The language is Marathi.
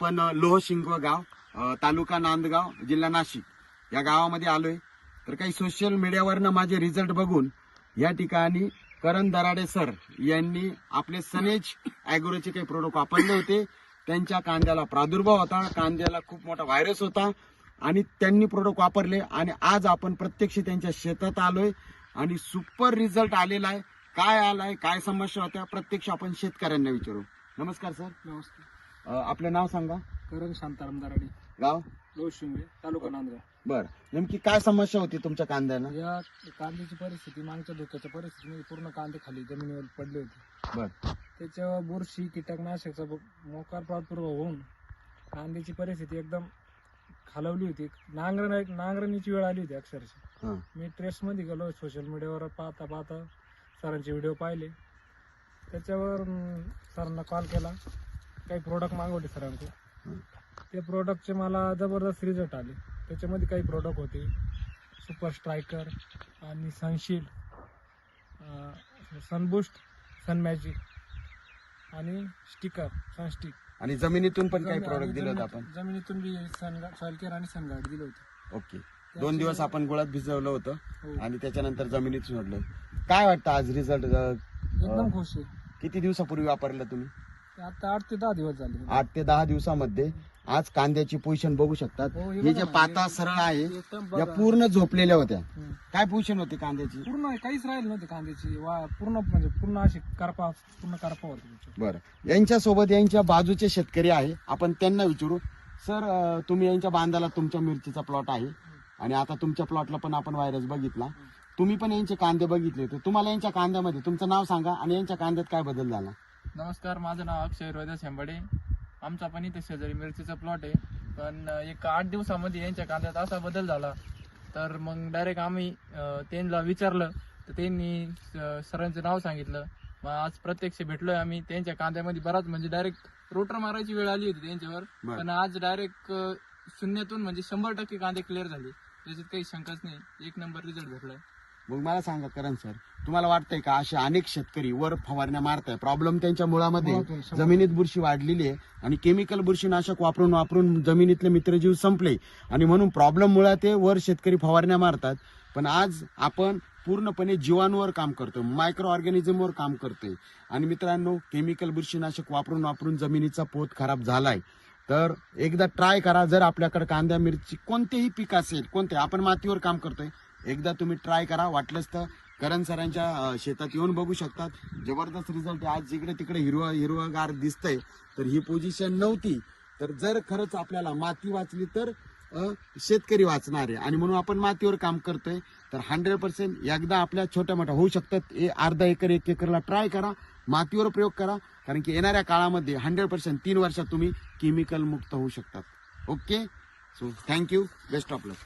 आपण लोहशिंगव गाव अ, तालुका नांदगाव जिल्हा नाशिक या गावामध्ये आलोय. तर काही सोशल मीडियावरनं माझे रिझल्ट बघून या ठिकाणी करण दराडे सर यांनी आपले सनेज अॅग्रोचे काही प्रोडक्ट वापरले होते. त्यांच्या कांद्याला प्रादुर्भाव होता कांद्याला खूप मोठा व्हायरस होता आणि त्यांनी प्रोडक्ट वापरले आणि आज आपण प्रत्यक्ष त्यांच्या शेतात आलोय आणि सुपर रिझल्ट आलेला आहे. काय आलाय काय समस्या होत्या प्रत्यक्ष आपण शेतकऱ्यांना विचारू. नमस्कार सर नमस्कार. आपलं नाव सांगा. करण शांताराम दराडे. गाव? लोशिंगे तालुका नांदगाव. बर. नेमकी काय समस्या होती तुमच्या कांद्याला? या कांद्याची परिस्थिती मागच्या धोक्याच्या परिस्थितीमध्ये पूर्ण कांदे खाली जमिनीवर पडले होते. बर. त्याच्यावर बुरशी कीटकनाशकचा ब- मोकार प्रादुर्भाव होऊन कांद्याची परिस्थिती एकदम खालवली होती. नांगरण नांगरणीची वेळ आली होती अक्षरशः. हा. मी ट्रेसमध्ये गेलो सोशल मीडियावर पाहता पाहता सरांचे व्हिडिओ पाहिले. त्याच्यावर अं, सरांना कॉल केला. काही प्रोडक्ट मागवले सरांकडे ते प्रोडक्टचे मला जबरदस्त रिझल्ट आले. त्याच्यामध्ये काही प्रोडक्ट होते. सुपर स्ट्रायकर आणि सनशील्ड सनबुस्ट सनमॅजिक आणि स्टिकर सनस्टिक आणि जमिनीतून पण काही प्रोडक्ट दिले होते आपण? जमिनीतून बी सन सॉइलकेअर आणि सनगार्ड दिलं होतं. ओके. दोन दिवस आपण गुळात भिजवलं होतं हो. आणि त्याच्यानंतर जमिनीत सोडलं. काय वाटतं आज रिझल्ट एकदम खुश आहे. किती दिवसापूर्वी वापरलं तुम्ही? आता आठ ते दहा दिवस झाले. आठ ते दहा दिवसामध्ये आज कांद्याची पोझिशन बघू शकतात. हो, हे हे जे बघा ना, पाता सरळ आहे एकदम या बघा. पूर्ण झोपलेल्या होत्या. हम्म. काय पोझिशन होती कांद्याची? पूर्ण काहीच राहील नव्हते कांद्याची. वा पूर्ण म्हणजे पूर्ण अशी करपा पूर्ण करपा होती. बरं. यांच्यासोबत यांच्या बाजूचे शेतकरी आहे. आपण त्यांना विचारू. सर अं, तुम्ही यांच्या बांधाला तुमच्या मिरचीचा प्लॉट आहे. आणि आता तुमच्या प्लॉटला पण आपण व्हायरस बघितला. तुम्ही पण यांचे कांदे बघितले तर तुम्हाला यांच्या कांद्यामध्ये तुमचं नाव सांगा आणि यांच्या कांद्यात काय बदल झाला? नमस्कार माझं नाव अक्षय रोहिदास शेंबाडे आमचा पण इथे शेजारी मिरचीचा प्लॉट आहे. पण एक आठ दिवसामध्ये यांच्या कांद्यात असा बदल झाला. तर मग डायरेक्ट आम्ही त्यांना विचारलं. तर त्यांनी सरांचं नाव सांगितलं. मग आज प्रत्यक्ष भेटलोय आम्ही. त्यांच्या कांद्यामध्ये बराच म्हणजे डायरेक्ट रोटर मारायची वेळ आली होती त्यांच्यावर. पण आज डायरेक्ट शून्यातून म्हणजे शंभर टक्के कांदे क्लिअर झाले. त्याच्यात काही शंकाच नाही. एक नंबर रिझल्ट भेटलाय. मग मला सांगा करण सर तुम्हाला वाटतंय का असे अनेक शेतकरी वर फवारण्या मारताय? प्रॉब्लेम त्यांच्या मुळामध्ये जमिनीत बुरशी वाढलेली आहे आणि केमिकल बुरशीनाशक वापरून वापरून जमिनीतले मित्रजीव संपले. आणि म्हणून प्रॉब्लेम मुळे ते वर शेतकरी फवारण्या मारतात. पण आज आपण पूर्णपणे जीवाणूवर काम करतोय मायक्रो ऑर्गॅनिझमवर काम करतोय. आणि मित्रांनो केमिकल बुरशीनाशक वापरून वापरून जमिनीचा पोत खराब झालाय. तर एकदा ट्राय करा जर आपल्याकडे कांदा मिरची कोणतेही पीक असेल कोणते आपण मातीवर काम करतोय एकदा तुम्ही ट्राय करा. वाटलंच तर करण सरांच्या शेतात येऊन बघू शकतात. जबरदस्त रिझल्ट आहे. आज जिकडे तिकडे हिरवं हिरवगार दिसतंय तर ही पोझिशन नव्हती. तर जर खरंच आपल्याला माती वाचली तर शेतकरी वाचणार. आहे आणि म्हणून आपण मातीवर काम करतोय. तर हंड्रेड पर्सेंट एकदा आपल्या छोट्या मोठ्या होऊ शकतात. ए- अर्धा एकर एक एकरला ट्राय करा. मातीवर प्रयोग करा. कारण की येणाऱ्या काळामध्ये हंड्रेड पर्सेंट तीन वर्षात तुम्ही केमिकल मुक्त होऊ शकतात. Okay so thank you best of luck